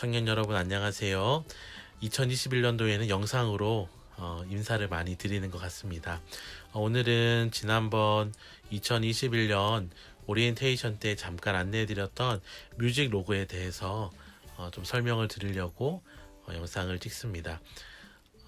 청년 여러분 안녕하세요. 2021년도에는 영상으로 어, 인사를 많이 드리는 것 같습니다. 어, 오늘은 지난번 2021년 오리엔테이션 때 잠깐 안내해드렸던 뮤직 로고에 대해서 어, 좀 설명을 드리려고 어, 영상을 찍습니다.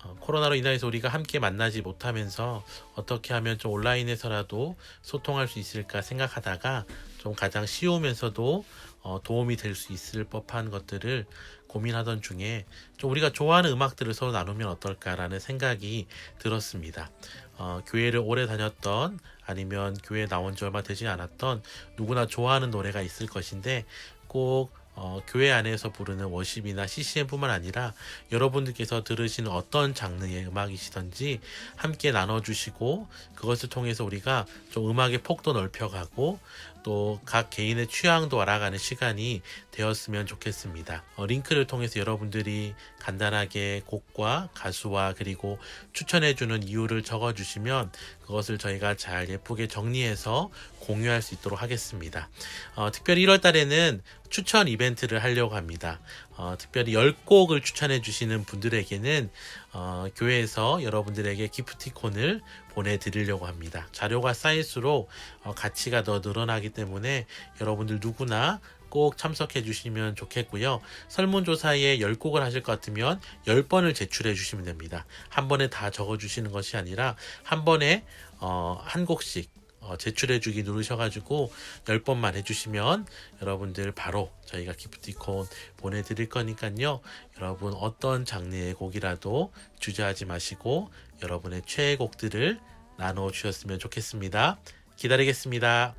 어, 코로나로 인해서 우리가 함께 만나지 못하면서 어떻게 하면 좀 온라인에서라도 소통할 수 있을까 생각하다가 좀 가장 쉬우면서도 어, 도움이 될 수 있을 법한 것들을 고민하던 중에 좀 우리가 좋아하는 음악들을 서로 나누면 어떨까라는 생각이 들었습니다. 어, 교회를 오래 다녔던 아니면 교회 나온 지 얼마 되지 않았던 누구나 좋아하는 노래가 있을 것인데 꼭 어, 교회 안에서 부르는 워십이나 CCM뿐만 아니라 여러분들께서 들으시는 어떤 장르의 음악이시든지 함께 나눠주시고 그것을 통해서 우리가 좀 음악의 폭도 넓혀가고 또 각 개인의 취향도 알아가는 시간이 되었으면 좋겠습니다. 어, 링크를 통해서 여러분들이 간단하게 곡과 가수와 그리고 추천해주는 이유를 적어주시면 그것을 저희가 잘 예쁘게 정리해서 공유할 수 있도록 하겠습니다. 어, 특별히 1월 달에는 추천 이벤트 를 하려고 합니다. 어, 특별히 10곡을 추천해 주시는 분들에게는 어, 교회에서 여러분들에게 기프티콘을 보내드리려고 합니다. 자료가 쌓일수록 어, 가치가 더 늘어나기 때문에 여러분들 누구나 꼭 참석해 주시면 좋겠고요. 설문조사에 10곡을 하실 것 같으면 10번을 제출해 주시면 됩니다. 한 번에 다 적어 주시는 것이 아니라 한 번에 어, 한 곡씩 어, 제출해주기 누르셔가지고 10번만 해주시면 여러분들 바로 저희가 기프티콘 보내드릴 거니까요. 여러분 어떤 장르의 곡이라도 주저하지 마시고 여러분의 최애 곡들을 나눠 주셨으면 좋겠습니다. 기다리겠습니다.